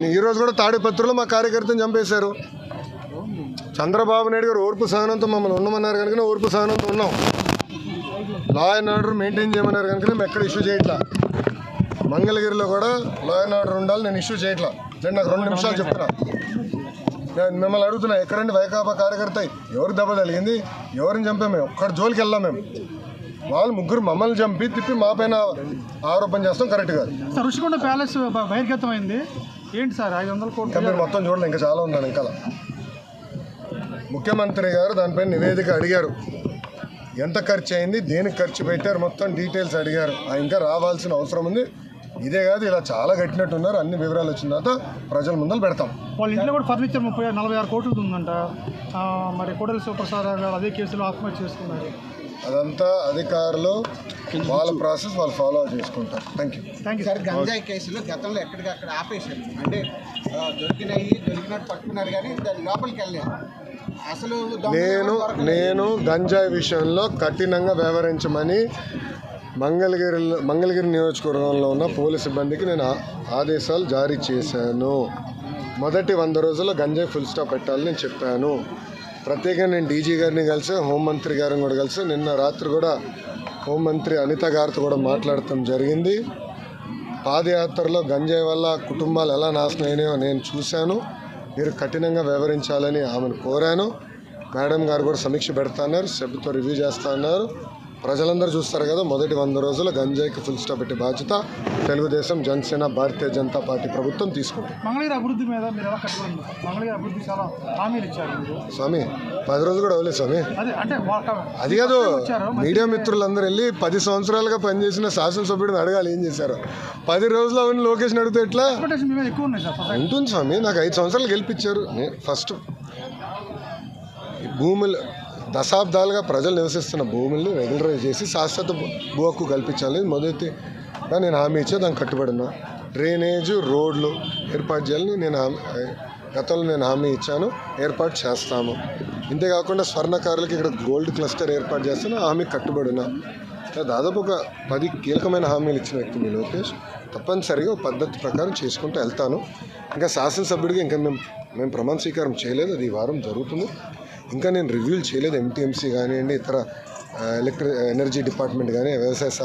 ఈరోజు కూడా తాడిపత్రులు మా కార్యకర్తను చంపేశారు. చంద్రబాబు నాయుడు గారు ఓర్పు సహనంతో మమ్మల్ని ఉండమన్నారు కనుక ఓర్పు సహనంతో ఉన్నాం. లా అండ్ ఆర్డర్ మెయింటైన్ చేయమన్నారు కనుక మేము ఎక్కడ ఇష్యూ చేయట్లా. మంగళగిరిలో కూడా లా అండ్ ఆర్డర్ ఉండాలి నేను ఇష్యూ చేయట్లా. నేను నాకు రెండు నిమిషాలు చెప్తున్నా. నేను మిమ్మల్ని అడుగుతున్నా ఎక్కడండి వైకాపా కార్యకర్త? ఎవరు దెబ్బ తగిలింది? ఎవరిని చంపాం మేము? ఒక్కడ జోలికి వెళ్ళాం మేము. వాళ్ళు ముగ్గురు మమ్మల్ని చంపి తిప్పి మా పైన ఆరోపణ చేస్తాం కరెక్ట్ కాదు ఋషికొండ ప్యాలెస్ బహిర్గతమైంది. ఏంటి సార్ ఐదు వందల ఇంకా కోట్లు మీరు మొత్తం చూడండి ఇంకా చాలా ఉందండి ఇంకా ముఖ్యమంత్రి గారు దానిపైన నివేదిక అడిగారు. ఎంత ఖర్చు అయింది దేనికి ఖర్చు పెట్టారు మొత్తం డీటెయిల్స్ అడిగారు. ఆ ఇంకా రావాల్సిన అవసరం ఉంది. ఇదే కాదు ఇలా చాలా కట్టినట్టున్నారు. అన్ని వివరాలు వచ్చిన తర్వాత ప్రజల ముందర పెడతాం. వాళ్ళ ఇంట్లో కూడా ఫర్నిచర్ ముప్పై నలభై ఆరు కోట్లు ఉందంట. ఆ, మరి కోడలి శివప్రసాద్ గారు అదే కేసులో ఆత్మహత్య చేసుకున్నారు. అదంతా అధికారులు వాళ్ళ ప్రాసెస్ వాళ్ళు ఫాలో చేసుకుంటారు. Thank you thank you sir గంజాయి కేసులు గతంలో ఎక్కడికక్కడ ఆపేశారు? అంటే దొరికినాయి దొరికినట్టు పట్టుకున్నారు కానీ దాని లోపలికి వెళ్ళలేదు. అసలు నేను. నేను గంజాయి విషయంలో కఠినంగా వ్యవహరించమని మంగళగిరి మంగళగిరి నియోజకవర్గంలో ఉన్న పోలీస్ సిబ్బందికి నేను ఆదేశాలు జారీ చేశాను. మొదటి వంద రోజుల్లో గంజాయి ఫుల్ స్టాప్ పెట్టాలని నేను చెప్పాను. ప్రత్యేకంగా నేను డీజీ గారిని కలిసి హోంమంత్రి గారిని కూడా కలిసి నిన్న రాత్రి కూడా హోంమంత్రి అనిత గారితో కూడా మాట్లాడటం జరిగింది. పాదయాత్రలో గంజాయి వల్ల కుటుంబాలు ఎలా నాశనం అయినాయో నేను చూశాను. మీరు కఠినంగా వ్యవహరించాలని ఆమెను కోరాను. మేడం గారు కూడా సమీక్ష పెడతాన్నారు సభ్యుతో రివ్యూ చేస్తా అన్నారు. ప్రజలందరూ చూస్తారు కదా మొదటి వంద రోజులు గంజాయికి ఫుల్ స్టాప్ పెట్టే బాధ్యత తెలుగుదేశం జనసేన భారతీయ జనతా పార్టీ ప్రభుత్వం తీసుకుంటుంది మంగళగిరి అభివృద్ధి మీద మీరు ఎలా? మంగళగిరి అభివృద్ధి చాలా హామీలు ఇచ్చారు స్వామి పది రోజులు కూడా అవ్వలేదు స్వామి. అదే అంటే వాళ్ళ- అది కాదు మీడియా మిత్రులందరూ వెళ్ళి పది సంవత్సరాలుగా పనిచేసిన శాసనసభ్యుడిని అడగాలి ఏం చేశారు? పది రోజులు అవన్నీ లోకేష్ని అడిగితే ఎట్లా? ఉంటుంది స్వామి నాకు ఐదు సంవత్సరాలు గెలిపించారు ఫస్ట్ భూములు దశాబ్దాలుగా ప్రజలు నివసిస్తున్న భూముల్ని రెగ్యులరైజ్ చేసి శాశ్వత భూ- హక్కు కల్పించాలని మొదటిగా నేను హామీ ఇచ్చే దానికి కట్టుబడి ఉన్నా డ్రైనేజ్ రోడ్లు ఏర్పాటు చేయాలని నేను హామీ గతంలో నేను హామీ ఇచ్చాను ఏర్పాటు చేస్తాము. ఇంతేకాకుండా స్వర్ణకారులకి ఇక్కడ గోల్డ్ క్లస్టర్ ఏర్పాటు చేస్తాను హామీ కట్టుబడి ఉన్నా దాదాపు ఒక పది కీలకమైన హామీలు ఇచ్చిన వ్యక్తి మీ లోకేష్. తప్పనిసరిగా పద్ధతి ప్రకారం చేసుకుంటూ వెళ్తాను. ఇంకా శాసనసభ్యుడిగా ఇంకా మేము మేము ప్రమాణ స్వీకారం చేయలేదు. అది ఈ వారం జరుగుతుంది. ఇంకా నేను రివ్యూలు చేయలేదు ఎంటీఎంసీ కానివ్వండి ఇతర ఎలక్ట్రి ఎనర్జీ డిపార్ట్మెంట్ కానీ వ్యవసాయ శాఖ